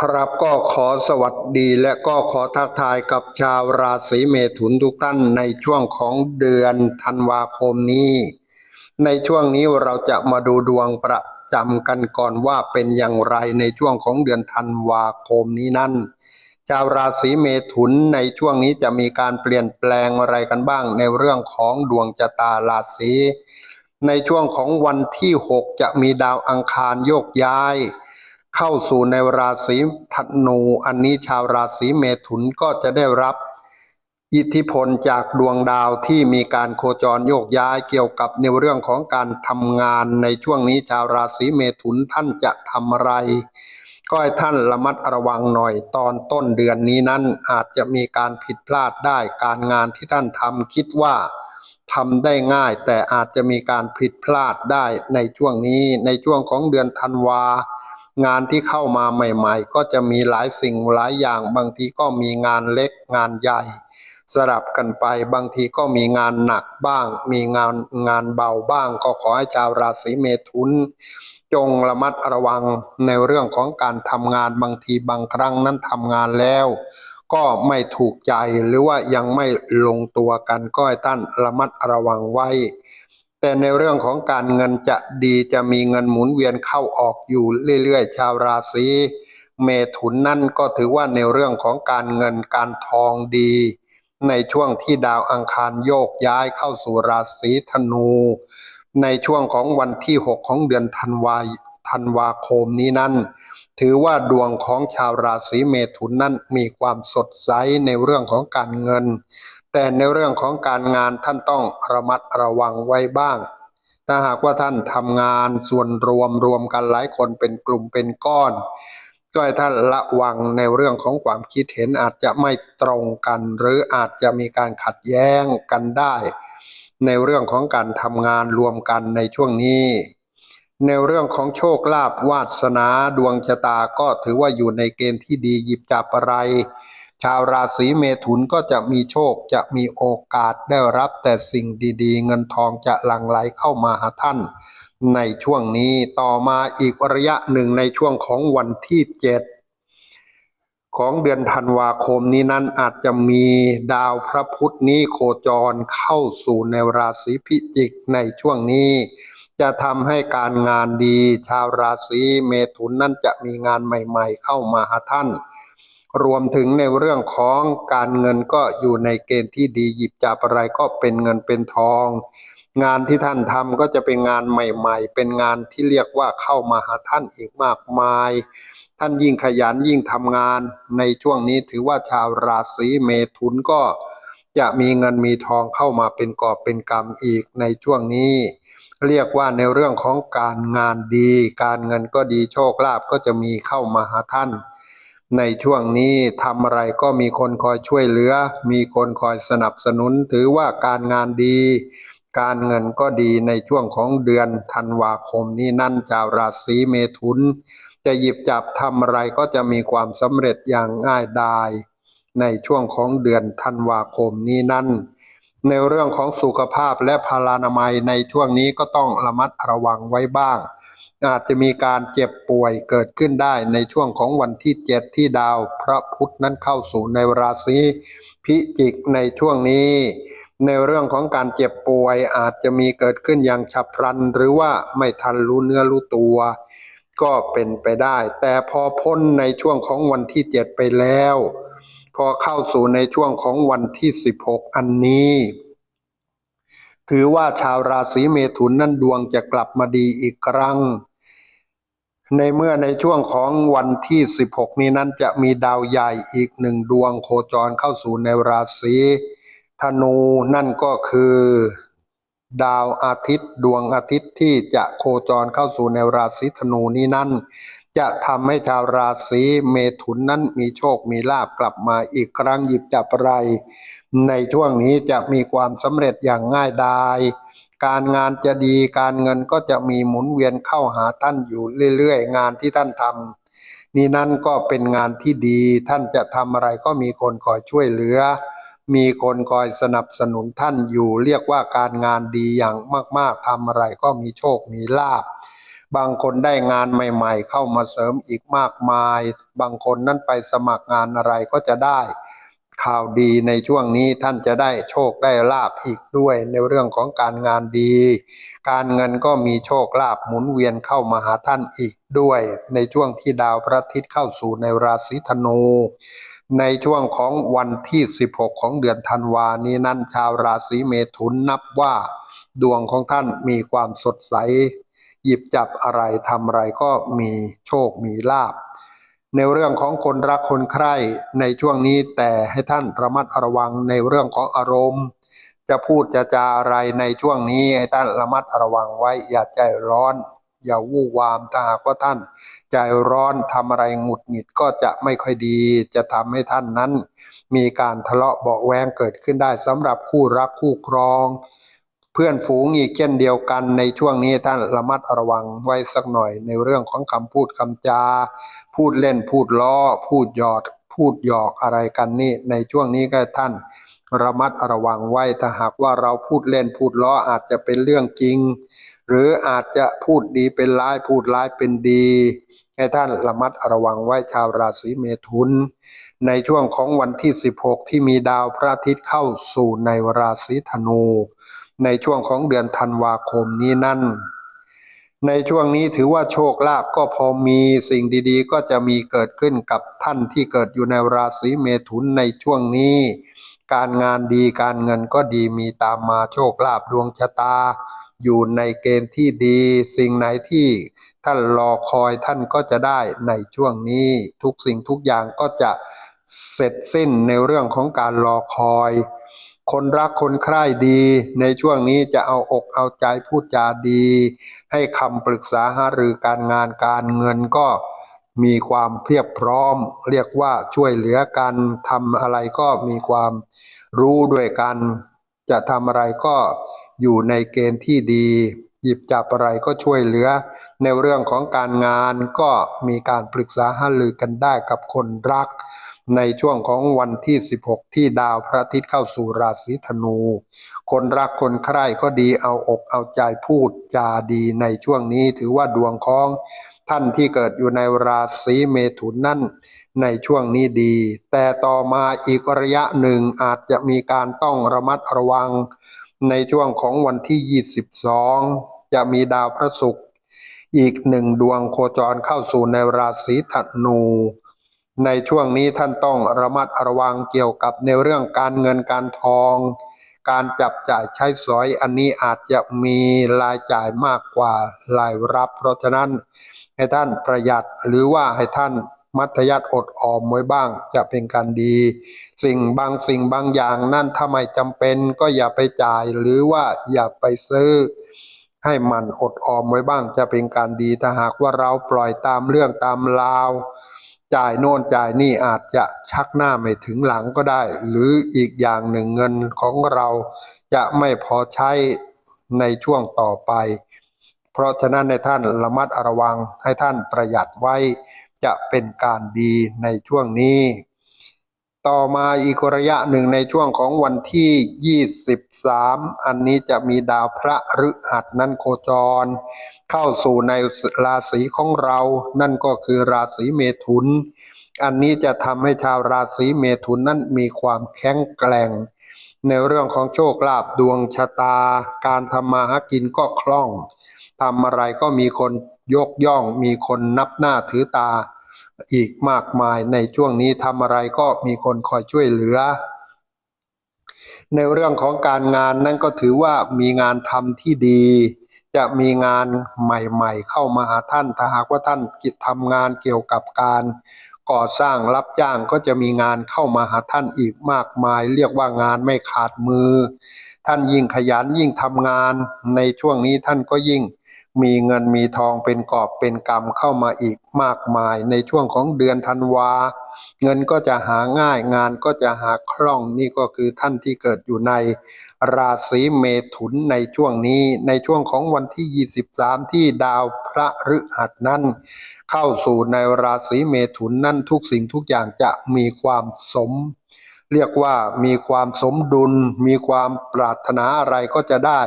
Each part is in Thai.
ครับก็ขอสวัสดีและก็ขอทักทายกับชาวราศีเมถุนทุกท่านในช่วงของเดือนธันวาคมนี้ ในช่วงนี้เราจะมาดูดวงประจำกันก่อนว่าเป็นอย่างไรในช่วงของเดือนธันวาคมนี้นั่นชาวราศีเมถุนในช่วงนี้จะมีการเปลี่ยนแปลงอะไรกันบ้างในเรื่องของดวงชะตาราศีในช่วงของวันที่ 6 จะมีดาวอังคารโยกย้าย เข้าสู่ในราศีธนูอันนี้ชาวราศีเมถุนก็จะได้รับ อิทธิพลจากดวงดาวที่มีการโคจรโยกย้ายเกี่ยวกับในเรื่องของการทำงานในช่วงนี้ชาวราศีเมถุนท่านจะทำอะไร ก็ให้ท่านระมัดระวังหน่อยตอนต้นเดือนนี้นั้นอาจจะมีการผิดพลาดได้การงานที่ท่านทำคิดว่าทำได้ง่ายแต่อาจจะมีการผิดพลาดได้ในช่วงนี้ในช่วงของเดือนธันวา งานที่เข้ามาใหม่ ๆ ก็จะมีหลายสิ่งหลายอย่าง บางทีก็มีงานเล็กงานใหญ่ สลับกันไปบางทีก็มีงานหนักบ้าง มีงานงานเบาบ้าง ก็ขอให้ชาวราศีเมถุน จงระมัดระวังในเรื่องของการทำงานบางทีบางครั้งนั้นทำงานแล้วก็ไม่ถูกใจหรือว่ายังไม่ลงตัวกันก็ให้ท่านระมัดระวังไว้ แต่ในเรื่องของการเงินจะดีจะมีเงินหมุนเวียนเข้าออกอยู่เรื่อยๆ ชาวราศีเมถุนนั่นก็ถือว่าในเรื่องของการเงินการทองดี ในช่วงที่ดาวอังคารโยกย้ายเข้าสู่ราศีธนู ในช่วงของวันที่ 6 ของเดือนธันวาธันวาคมนี้นั้น ถือว่าดวงของชาวราศีเมถุนนั้นมีความสดใสในเรื่องของการเงิน แต่ในเรื่องของการงานท่านต้องระมัดระวังไว้บ้าง ถ้าหากว่าท่านทำงานส่วนรวมรวมกันหลายคนเป็นกลุ่มเป็นก้อน ก็ให้ท่านระวังในเรื่องของความคิดเห็นอาจจะไม่ตรงกัน หรืออาจจะมีการขัดแย้งกันได้ ในเรื่องของการทำงานรวมกันในช่วงนี้ ในเรื่องของโชคลาภวาสนาดวงชะตาก็ถือว่าอยู่ในเกณฑ์ที่ดีหยิบจับอะไร ชาวราศีเมถุนก็จะมีโชคจะมีโอกาสได้รับแต่สิ่งดีๆ เงินทองจะหลั่งไหลเข้ามาหาท่าน ในช่วงนี้ต่อมาอีกระยะหนึ่งในช่วงของวันที่เจ็ดของเดือนธันวาคมนี้นั้นอาจจะมีดาวพระพุธนี้โคจรเข้าสู่ในราศีพิจิกในช่วงนี้ จะทำให้การงานดี ชาวราศีเมถุนนั้นจะมีงานใหม่ ๆ เข้ามาหาท่าน รวมถึงในเรื่องของการเงินก็อยู่ในเกณฑ์ที่ดีหยิบจับอะไรก็เป็นเงินเป็นทอง งานที่ท่านทำก็จะเป็นงานใหม่ ๆ เป็นงานที่เรียกว่าเข้ามาหาท่านอีกมากมาย ท่านยิ่งขยันยิ่งทำงาน ในช่วงนี้ถือว่าชาวราศีเมถุนก็จะมีเงินมีทองเข้ามาเป็นกอบเป็นกำอีกในช่วงนี้ เรียกว่าในเรื่องของการงานดี การเงินก็ดีโชคลาภก็จะมีเข้ามาหาท่าน ในช่วงนี้ทำอะไรก็มีคนคอยช่วยเหลือ มีคนคอยสนับสนุน ถือว่าการงานดี การเงินก็ดีในช่วงของเดือนธันวาคมนี้นั่นชาวราศีเมถุน จะหยิบจับทำอะไรก็จะมีความสำเร็จอย่างง่ายดาย ในช่วงของเดือนธันวาคมนี้นั่น ในเรื่องของสุขภาพและพาลานามัยในช่วงนี้ก็ต้องระมัดระวังไว้บ้าง อาจจะมีการเจ็บป่วยเกิดขึ้นได้ในช่วงของวันที่เจ็ดที่ดาวพระพุธนั้นเข้าสู่ในราศีพิจิกในช่วงนี้ ในเรื่องของการเจ็บป่วยอาจจะมีเกิดขึ้นอย่างฉับพลัน หรือว่าไม่ทันรู้เนื้อรู้ตัว ก็เป็นไปได้ แต่พอพ้นในช่วงของวันที่เจ็ดไปแล้ว พอเข้าสู่ในช่วงของวันที่สิบหกอันนี้ถือว่าชาวราศีเมถุนนั้นดวงจะกลับมาดีอีกครั้ง ในเมื่อในช่วงของวันที่ 16 นี้นั้นจะมีดาวใหญ่อีกหนึ่งดวงโคจรเข้าสู่ในราศีธนูนั่นก็คือ ดาวอาทิตย์ดวงอาทิตย์ที่จะโคจรเข้าสู่ในราศีธนูนี้นั้น จะทำให้ชาวราศีเมถุนนั้นมีโชคมีลาบกลับมาอีกครั้งหยิบจับไร ในช่วงนี้จะมีความสำเร็จอย่างง่ายดาย การงานจะดีการเงินก็จะมีหมุนเวียนเข้าหาท่านอยู่เรื่อยๆ งานที่ท่านทำนี่นั่นก็เป็นงานที่ดีท่านจะทำอะไรก็มีคนคอยช่วยเหลือ มีคนคอยสนับสนุนท่านอยู่ เรียกว่าการงานดีอย่างมากๆทำอะไรก็มีโชคมีลาภบางคนได้งานใหม่ ๆ เข้ามาเสริมอีกมากมาย บางคนนั้นไปสมัครงานอะไรก็จะได้ ข่าวดีในช่วงนี้ท่านจะได้โชคได้ลาบอีกด้วย ในเรื่องของการงานดี การเงินก็มีโชคลาภหมุนเวียนเข้ามาหาท่านอีกด้วย ในช่วงที่ดาวพระอาทิตย์เข้าสู่ในราศีธนู ในช่วงของวันที่ 16 ของเดือนธันวานี้นั้นชาวราศีเมถุนนับว่า ดวงของท่านมีความสดใส หยิบจับอะไรทำอะไรก็มีโชคมีลาบ ในเรื่องของคนรักคนใคร่ในช่วงนี้แต่ให้ท่านระมัดระวังในเรื่องของอารมณ์ จะพูดจะจาอะไรในช่วงนี้ให้ท่านระมัดระวังไว้ อย่าใจร้อน อย่าวู่วามถ้าหากว่าท่าน ใจร้อนทำอะไรหงุดหงิดก็จะไม่ค่อยดี จะทำให้ท่านนั้น มีการทะเลาะเบาแวงเกิดขึ้นได้สำหรับคู่รักคู่ครอง พื่อนฝูงอีกเช่นเดียวกันในช่วงนี้ท่านระมัดระวังไว้สักหน่อยในเรื่องของคำพูดคำจา พูดเล่นพูดล้อ พูดหยอด พูดหยอกอะไรกันนี่ ในช่วงนี้ก็ท่านระมัดระวังไว้ถ้าหากว่าเราพูดเล่นพูดล้ออาจจะเป็นเรื่องจริง หรืออาจจะพูดดีเป็นร้ายพูดร้ายเป็นดีให้ท่านระมัดระวังไว้ชาวราศีเมถุน ในช่วงของวันที่ 16 ที่มีดาวพระอาทิตย์เข้าสู่ในราศีธนู ในช่วงของเดือนธันวาคมนี้นั่น ในช่วงนี้ถือว่าโชคลาภก็พอมีสิ่งดีๆ ก็จะมีเกิดขึ้นกับท่านที่เกิดอยู่ในราศีเมถุนในช่วงนี้ การงานดีการเงินก็ดีมีตามมาโชคลาภดวงชะตา อยู่ในเกณฑ์ที่ดี สิ่งไหนที่ท่านรอคอยท่านก็จะได้ในช่วงนี้ ทุกสิ่งทุกอย่างก็จะเสร็จสิ้นในเรื่องของการรอคอย คนรักคนใคร่ดี ในช่วงนี้จะเอาอกเอาใจพูดจาดี ให้คำปรึกษาหารือการงานการเงินก็มีความเพียบพร้อม เรียกว่าช่วยเหลือกันทำอะไรก็มีความรู้ด้วยกัน จะทำอะไรก็อยู่ในเกณฑ์ที่ดี หยิบจับอะไรก็ช่วยเหลือ ในเรื่องของการงานก็มีการปรึกษาหารือกันได้กับคนรัก ในช่วงของวันที่ 16 ที่ดาวพระอาทิตย์เข้าสู่ราศีธนู คนรักคนใคร่ก็ดีเอาอกเอาใจพูดจาดีในช่วงนี้ถือว่าดวงของท่านที่เกิดอยู่ในราศีเมถุนนั่นในช่วงนี้ดี แต่ต่อมาอีกระยะหนึ่งอาจจะมีการต้องระมัดระวัง ในช่วงของวันที่ 22 จะมีดาวพระศุกร์อีกหนึ่งดวงโคจรเข้าสู่ในราศีธนู ในช่วงนี้ท่านต้องระมัดระวังเกี่ยวกับในเรื่องการเงินการทอง การจับจ่ายใช้สอยอันนี้อาจจะมีรายจ่ายมากกว่ารายรับ เพราะฉะนั้นให้ท่านประหยัดหรือว่าให้ท่านมัธยัติอดออมไว้บ้าง จะเป็นการดี สิ่งบางสิ่งบางอย่างนั่นถ้าไม่จำเป็นก็อย่าไปจ่ายหรือว่าอย่าไปซื้อ ให้มันอดออมไว้บ้างจะเป็นการดีถ้าหากว่าเราปล่อยตามเรื่องตามราว จ่ายโน่นจ่ายนี่อาจจะชักหน้าไม่ถึงหลังก็ได้ หรืออีกอย่างหนึ่งเงินของเราจะไม่พอใช้ในช่วงต่อไป เพราะฉะนั้นในท่านระมัดระวังให้ท่านประหยัดไว้ จะเป็นการดีในช่วงนี้ ต่อมาอีกระยะหนึ่งในช่วงของวันที่ 23 อันนี้จะมีดาวพระฤหัสนั้นโคจร เข้าสู่ในราศีของเรา นั่นก็คือราศีเมถุน อันนี้จะทำให้ชาวราศีเมถุนนั้นมีความแข็งแกร่ง ในเรื่องของโชคลาภดวงชะตา การทำมาหากินก็คล่องทำอะไรก็มีคนยกย่อง มีคนนับหน้าถือตา อีกมากมายในช่วงนี้ทำอะไรก็มีคนคอยช่วยเหลือ ในเรื่องของการงานนั่นก็ถือว่ามีงานทำที่ดี จะมีงานใหม่ๆ เข้ามาหาท่านถ้าหากว่าท่านกิจทำงานเกี่ยวกับการก่อสร้างรับจ้างก็จะมีงานเข้ามาหาท่านอีกมากมาย เรียกว่างานไม่ขาดมือ ท่านยิ่งขยันยิ่งทำงาน ในช่วงนี้ท่านก็ยิ่ง มีเงินมีทองเป็นกอบเป็นกำเข้ามาอีกมากมาย ในช่วงของเดือนธันวา เงินก็จะหาง่ายงานก็จะหาคล่องนี่ก็คือท่านที่เกิดอยู่ในราศีเมถุนในช่วงนี้ ในช่วงของวันที่ 23 ที่ดาวพระฤหัสนั้น เข้าสู่ในราศีเมถุนนั่นทุกสิ่งทุกอย่างจะมีความสมเรียกว่ามีความสมดุล มีความปรารถนาอะไรก็จะได้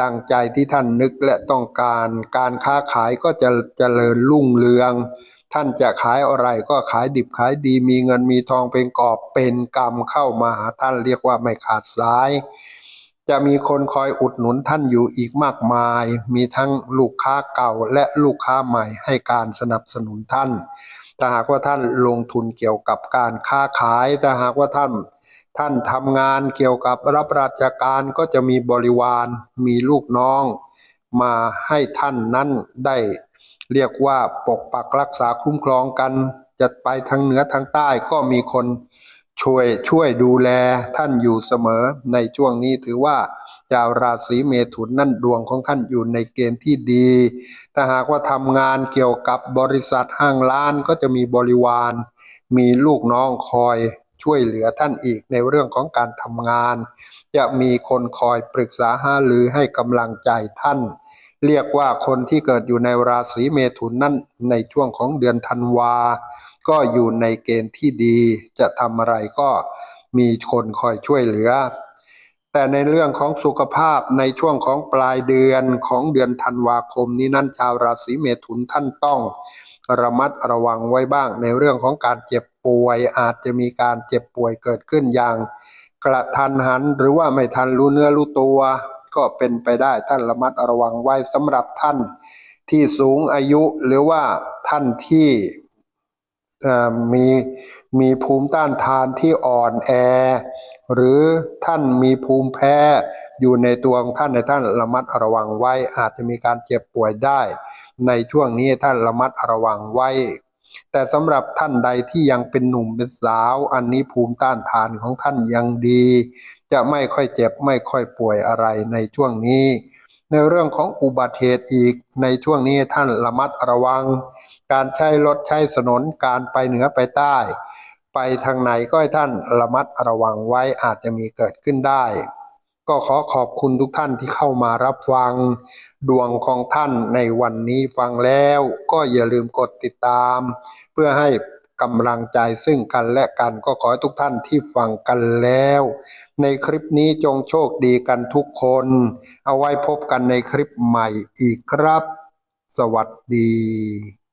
ดังใจที่ท่านนึกและต้องการการค้าขายก็จะเจริญรุ่งเรือง ท่านจะขายอะไรก็ขายดิบขายดีมีเงินมีทองเป็นกอบเป็นกำเข้ามาหาท่านเรียกว่าไม่ขาดสาย จะมีคนคอยอุดหนุนท่านอยู่อีกมากมาย มีทั้งลูกค้าเก่าและลูกค้าใหม่ให้การสนับสนุนท่านถ้าหากว่าท่านลงทุนเกี่ยวกับการค้าขายถ้าหากว่าท่าน ท่านทำงานเกี่ยวกับรับราชการก็จะมีบริวารมีลูกน้อง มาให้ท่านนั้นได้เรียกว่าปกปักรักษาคุ้มครองกันจะไปทางเหนือทางใต้ก็มีคนช่วยช่วยดูแลท่านอยู่เสมอ ในช่วงนี้ถือว่าชาวราศีเมถุนนั่นดวงของท่านอยู่ในเกณฑ์ที่ดี ถ้าหากว่าทำงานเกี่ยวกับบริษัทห้างร้านก็จะมีบริวาร มีลูกน้องคอย ช่วยเหลือท่านอีกในเรื่องของการทำงาน จะมีคนคอยปรึกษาหารือให้กำลังใจท่าน เรียกว่าคนที่เกิดอยู่ในราศีเมถุนนั่นในช่วงของเดือนธันวา ก็อยู่ในเกณฑ์ที่ดี จะทำอะไรก็มีคนคอยช่วยเหลือ แต่ในเรื่องของสุขภาพในช่วงของปลายเดือนของเดือนธันวาคมนี้นั้นชาวราศีเมถุนท่านต้องระมัดระวังไว้บ้างในเรื่องของการเจ็บ ป่วยอาจจะมีการเจ็บป่วยเกิดขึ้นอย่าง กระทันหันหรือว่าไม่ทันรู้เนื้อรู้ตัว ก็เป็นไปได้ท่านระมัดระวังไว้สำหรับท่านที่สูงอายุหรือว่าท่านที่มีมีภูมิต้านทานที่อ่อนแอ หรือท่านมีภูมิแพ้อยู่ในตัวของท่านในท่านระมัดระวังไว้ อาจจะมีการเจ็บป่วยได้ ในช่วงนี้ท่านระมัดระวังไว้ แต่สำหรับท่านใดที่ยังเป็นหนุ่มเป็นสาว อันนี้ภูมิต้านทานของท่านยังดี จะไม่ค่อยเจ็บไม่ค่อยป่วยอะไรในช่วงนี้ ในเรื่องของอุบัติเหตุอีกในช่วงนี้ท่านระมัดระวัง การใช้รถใช้ถนนการไปเหนือไปใต้ ไปทางไหนก็ให้ท่านระมัดระวังไว้อาจจะมีเกิดขึ้นได้ ก็ขอขอบคุณทุกท่านที่เข้ามารับฟังดวงของท่านในวันนี้ฟังแล้ว ก็อย่าลืมกดติดตาม เพื่อให้กำลังใจซึ่งกันและกันก็ขอให้ทุกท่านที่ฟังกันแล้ว ในคลิปนี้จงโชคดีกันทุกคน เอาไว้พบกันในคลิปใหม่อีกครับ สวัสดี